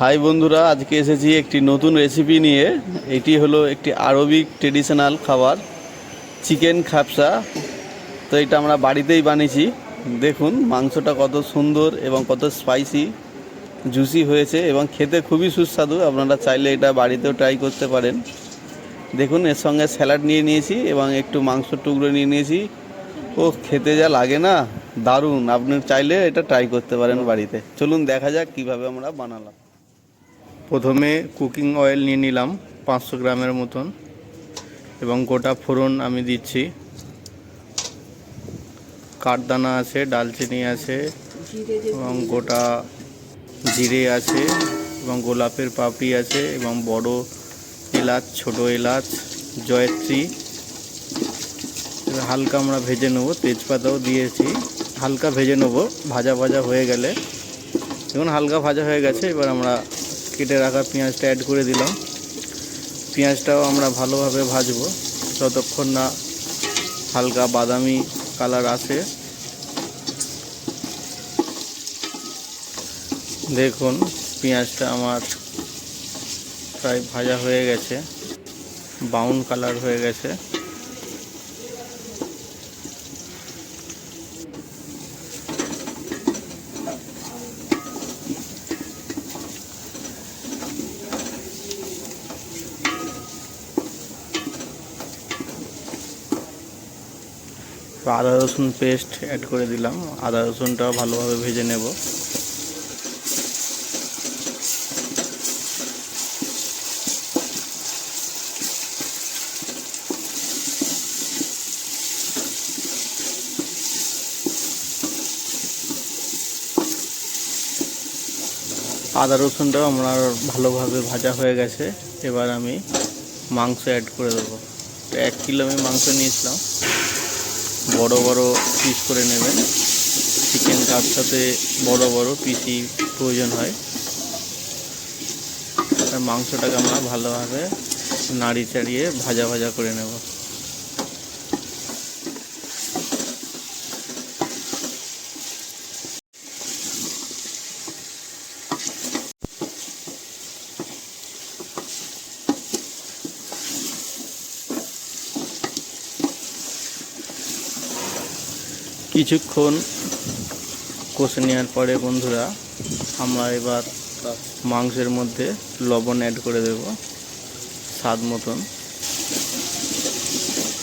High বন্ধুরা, আজকে এসেছি একটি নতুন রেসিপি নিয়ে। এটি হলো একটি আরবিক ট্রেডিশনাল খাবার চিকেন খাপসা তো এটা আমরা বাড়িতেই বানিয়েছি। দেখুন, মাংসটা কত সুন্দর এবং কত স্পাইসি জুসি হয়েছে এবং খেতে খুবই সুস্বাদু। আপনারা চাইলে এটা বাড়িতেও ট্রাই করতে পারেন। দেখুন, এর সঙ্গে স্যালাড নিয়ে নিয়েছি এবং একটু মাংস টুকরো নিয়ে নিয়েছি। ও খেতে যা লাগে না, দারুণ। আপনি চাইলে এটা ট্রাই করতে পারেন বাড়িতে। চলুন, দেখা যাক কীভাবে আমরা বানালাম। প্রথমে কুকিং অয়েল নিয়ে নিলাম, পাঁচশো গ্রামের মতন। এবং গোটা ফোড়ন আমি দিচ্ছি। কাঠদানা আছে, ডালচিনি আছে, এবং গোটা জিরে আছে, এবং গোলাপের পাপড়ি আছে, এবং বড় এলাচ, ছোট এলাচ, জয়ত্রী। হালকা আমরা ভেজে নেব, তেজপাতাও দিয়েছি। হালকা ভেজে নেব, ভাজা ভাজা হয়ে গেলে। দেখুন, হালকা ভাজা হয়ে গেছে, এবার আমরা কেটে রাখা পেঁয়াজটা অ্যাড করে দিলাম। পেঁয়াজটাও আমরা ভালোভাবে ভাজবো, যতক্ষণ না হালকা বাদামি কালার আসে। দেখুন, পেঁয়াজটা আমার প্রায় ভাজা হয়ে গেছে বাউন কালার হয়ে গেছে। তো আদা রসুন পেস্ট অ্যাড করে দিলাম। আদা রসুনটাও ভালোভাবে ভেজে নেব। আদা রসুনটাও আমার ভালোভাবে ভাজা হয়ে গেছে। এবার আমি মাংস অ্যাড করে দেবো। তো এক কিলো আমি মাংস নিয়েছিলাম। বড় বড় পিস করে নেবেন। চিকেন কাপসাতে বড় বড় পিসই প্রয়োজন হয়। মাংসটাকে আমরা ভালোভাবে নাড়ি চাড়িয়ে ভাজা ভাজা করে নেব। কিছুক্ষণ কষে নেওয়ার পরে বন্ধুরা, আমরা এবার মাংসের মধ্যে লবণ অ্যাড করে দেব, স্বাদ মতন।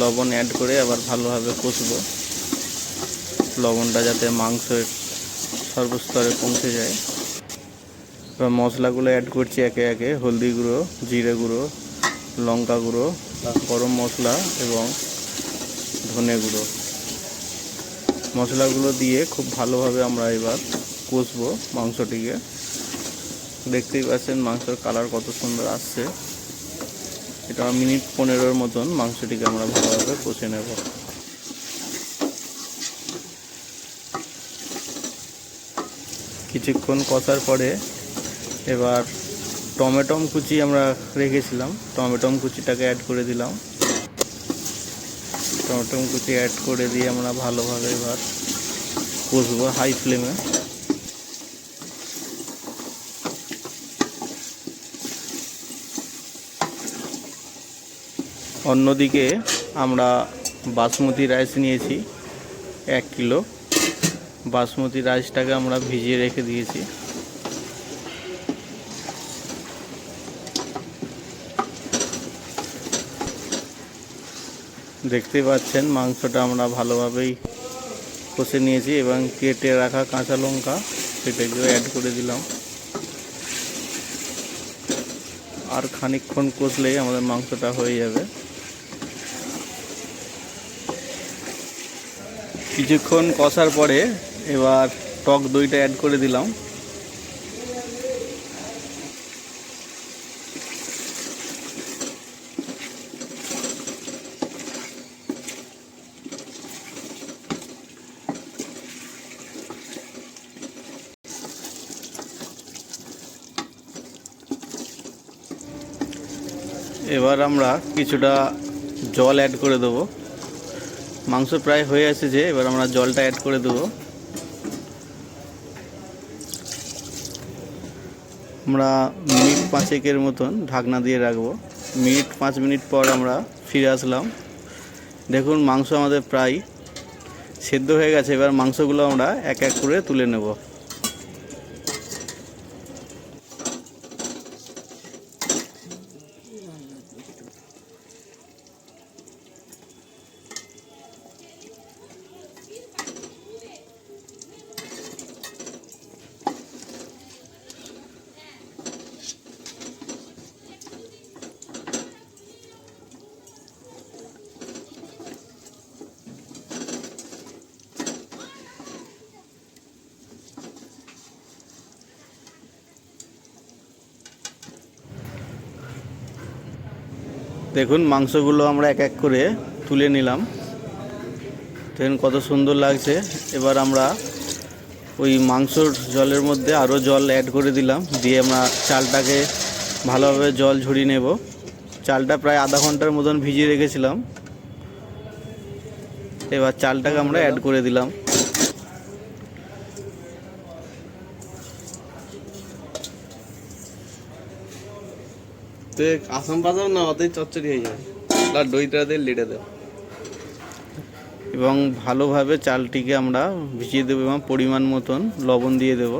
লবণ অ্যাড করে আবার ভালোভাবে কষবো। লবণটা যাতে মাংসের সর্বস্তরে পৌঁছে যায়। এবার মশলাগুলো অ্যাড করছি একে একে, হলদি গুঁড়ো, জিরে গুঁড়ো, লঙ্কা গুঁড়ো, গরম মশলা এবং ধনে গুঁড়ো। মশলাগুলো দিয়ে খুব ভালোভাবে আমরা এবার কষবো মাংসটিকে। দেখতেই পাচ্ছেন মাংসের কালার কত সুন্দর আসছে। এটা মিনিট পনেরোর মতন মাংসটিকে আমরা ভালোভাবে কষে নেব। কিছুক্ষণ কষার পরে এবার টমেটম কুচি আমরা রেখেছিলাম। টমেটম কুচিটাকে অ্যাড করে দিলাম। টমেটো কুচি অ্যাড করে দিয়ে আমরা ভালোভাবে এবার কষবো হাই ফ্লেমে অন্যদিকে আমরা বাসমতি রাইস নিয়েছি এক কিলো। বাসমতি রাইসটাকে আমরা ভিজিয়ে রেখে দিয়েছি। দেখতে পাচ্ছেন, মাংসটা আমরা ভালোভাবেই কষে নিয়েছি এবং কেটে রাখা কাঁচা লঙ্কা সেটাকেও অ্যাড করে দিলাম। আর খানিকক্ষণ কষলেই আমাদের মাংসটা হয়ে যাবে। কিছুক্ষণ কষার পরে এবার টক দইটা অ্যাড করে দিলাম। এবার আমরা কিছুটা জল অ্যাড করে দেবো। মাংস প্রায় হয়ে এসেছে, এবার আমরা জলটা অ্যাড করে দেবো। আমরা মিনিট পাঁচেকের মতন ঢাকনা দিয়ে রাখব। মিনিট পাঁচ মিনিট পর আমরা ফিরে আসলাম। দেখুন, মাংস আমাদের প্রায় সেদ্ধ হয়ে গেছে। এবার মাংসগুলো আমরা এক এক করে তুলে নেব। দেখুন, মাংসগুলো আমরা এক এক করে তুলে নিলাম। দেখুন কত সুন্দর লাগছে। এবার আমরা ওই মাংসর জলের মধ্যে আরও জল অ্যাড করে দিলাম। দিয়ে আমরা চালটাকে ভালোভাবে জল ঝরিয়ে নেব। চালটা প্রায় আধা ঘণ্টার মতন ভিজিয়ে রেখেছিলাম। এবার চালটাকে আমরা অ্যাড করে দিলাম। তো আসাম বাজার না অতই চচ্চড়ি হয়ে যাবে। আর দইটা দিয়ে লেটে দেব। এবং ভালোভাবে চালটিকে আমরা ভিজিয়ে দেবো এবং পরিমাণ মতন লবণ দিয়ে দেব।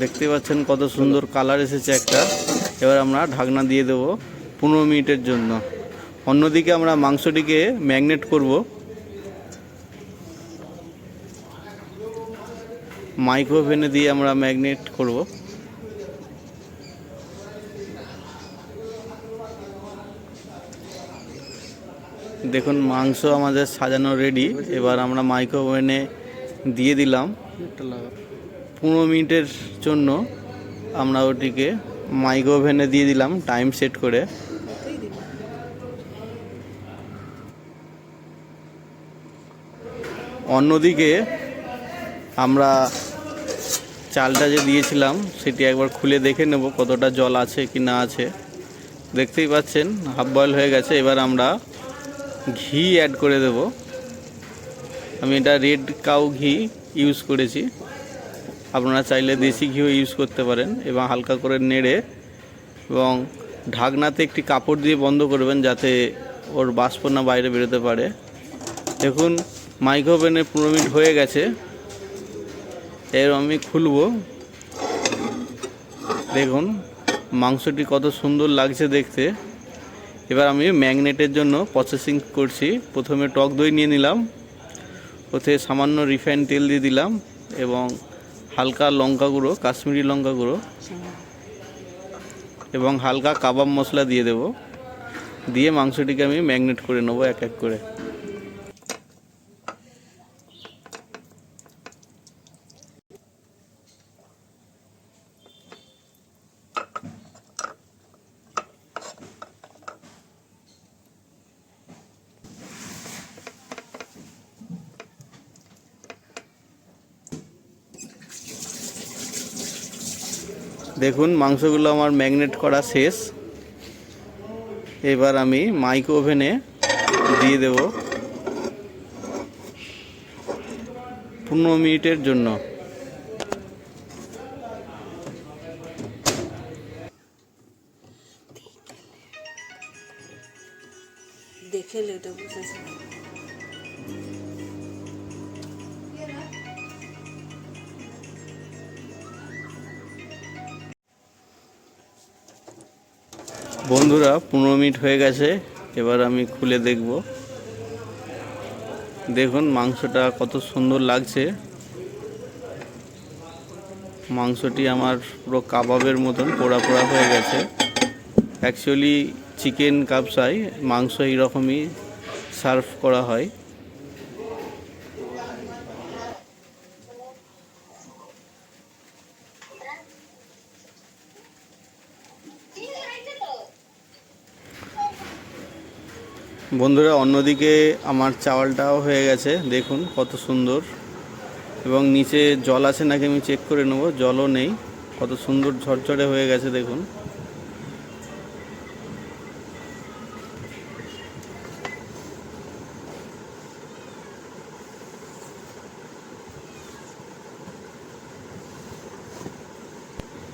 দেখতে পাচ্ছেন কত সুন্দর কালার এসেছে একটা। এবার আমরা ঢাকনা দিয়ে দেব পনেরো মিনিটের জন্য। অন্যদিকে আমরা মাংসটিকে ম্যাগনেট করব। মাইক্রোওভেনে দিয়ে আমরা ম্যাগনেট করব। দেখুন, মাংস আমাদের সাজানো রেডি এবার আমরা মাইক্রো ওভেনে দিয়ে দিলাম। পনেরো মিনিটের জন্য আমরা ওটিকে মাইক্রো ওভেনে দিয়ে দিলাম টাইম সেট করে। অন্যদিকে আমরা চালটা যে দিয়েছিলাম, সেটি একবার খুলে দেখে নেব কতটা জল আছে কি না আছে। দেখতেই পাচ্ছেন, হাফ বয়েল হয়ে গেছে, এবার আমরা ঘি অ্যাড করে দেব। আমি এটা রেড কাউ ঘি ইউজ করেছি। আপনারা চাইলে দেশি ঘিও ইউজ করতে পারেন, এবং হালকা করে নেড়ে এবং ঢাকনাতে একটি কাপড় দিয়ে বন্ধ করবেন, যাতে ওর বাষ্প না বাইরে বেরোতে পারে। দেখুন মাইক্রোওভেনে পনেরো মিনিট হয়ে গেছে। এর আমি খুলবো। দেখুন, মাংসটি কত সুন্দর লাগছে দেখতে। এবার আমি ম্যাগনেটের জন্য প্রসেসিং করছি। প্রথমে টক দই নিয়ে নিলাম। ওতে সামান্য রিফাইন তেল দিয়ে দিলাম এবং হালকা লঙ্কা গুঁড়ো, কাশ্মীরি লঙ্কা গুঁড়ো এবং হালকা কাবাব মশলা দিয়ে দেব। দিয়ে মাংসটিকে আমি ম্যাগনেট করে নেব এক এক করে। দেখুন, মাংসগুলো আমার ম্যাগনেট করা শেষ। এবার আমি মাইক্রো ওভেনে দিয়ে দেব পনেরো মিনিটের জন্য। দেখে লেটে বসেছে বন্ধুরা, পনেরো মিনিট হয়ে গেছে, এবার আমি খুলে দেখব। দেখুন, মাংসটা কত সুন্দর লাগছে। মাংসটি আমার পুরো কাবাবের মতন পোড়া পোড়া হয়ে গেছে। অ্যাকচুয়ালি চিকেন কাপসাই মাংস এইরকমই সার্ভ করা হয়। বন্ধুরা, অন্যদিকে আমার চাওয়ালটাও হয়ে গেছে। দেখুন কত সুন্দর। এবং নিচে জল আছে নাকি আমি চেক করে নেব। জলও নেই। কত সুন্দর ঝরঝরে হয়ে গেছে, দেখুন।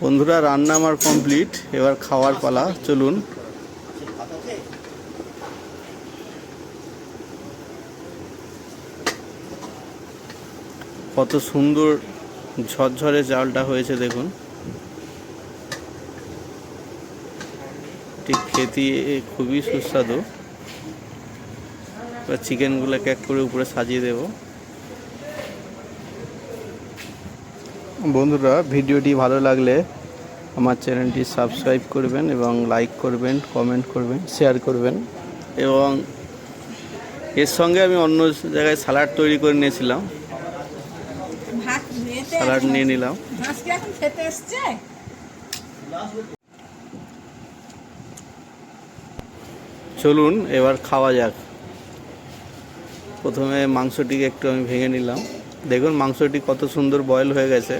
বন্ধুরা, রান্না আমার কমপ্লিট এবার খাওয়ার পালা। চলুন। কত সুন্দর ঝরঝরে চালটা হয়েছে দেখুন। ঠিক খেতে খুবই সুস্বাদু। এবার চিকেনগুলোকে এক করে উপরে সাজিয়ে দেব। বন্ধুরা ভিডিওটি ভালো লাগলে আমার চ্যানেলটি সাবস্ক্রাইব করবেন এবং লাইক করবেন কমেন্ট করবেন শেয়ার করবেন। এবং এর সঙ্গে আমি অন্য জায়গায় স্যালাড তৈরি করে নিয়েছিলাম। স্যালাড নিয়ে নিলাম। এখন খেতে এসছে? চলুন এবার খাওয়া যাক। প্রথমে মাংসটিকে একটু আমি ভেঙে নিলাম। দেখুন মাংসটি কত সুন্দর বয়েল হয়ে গেছে।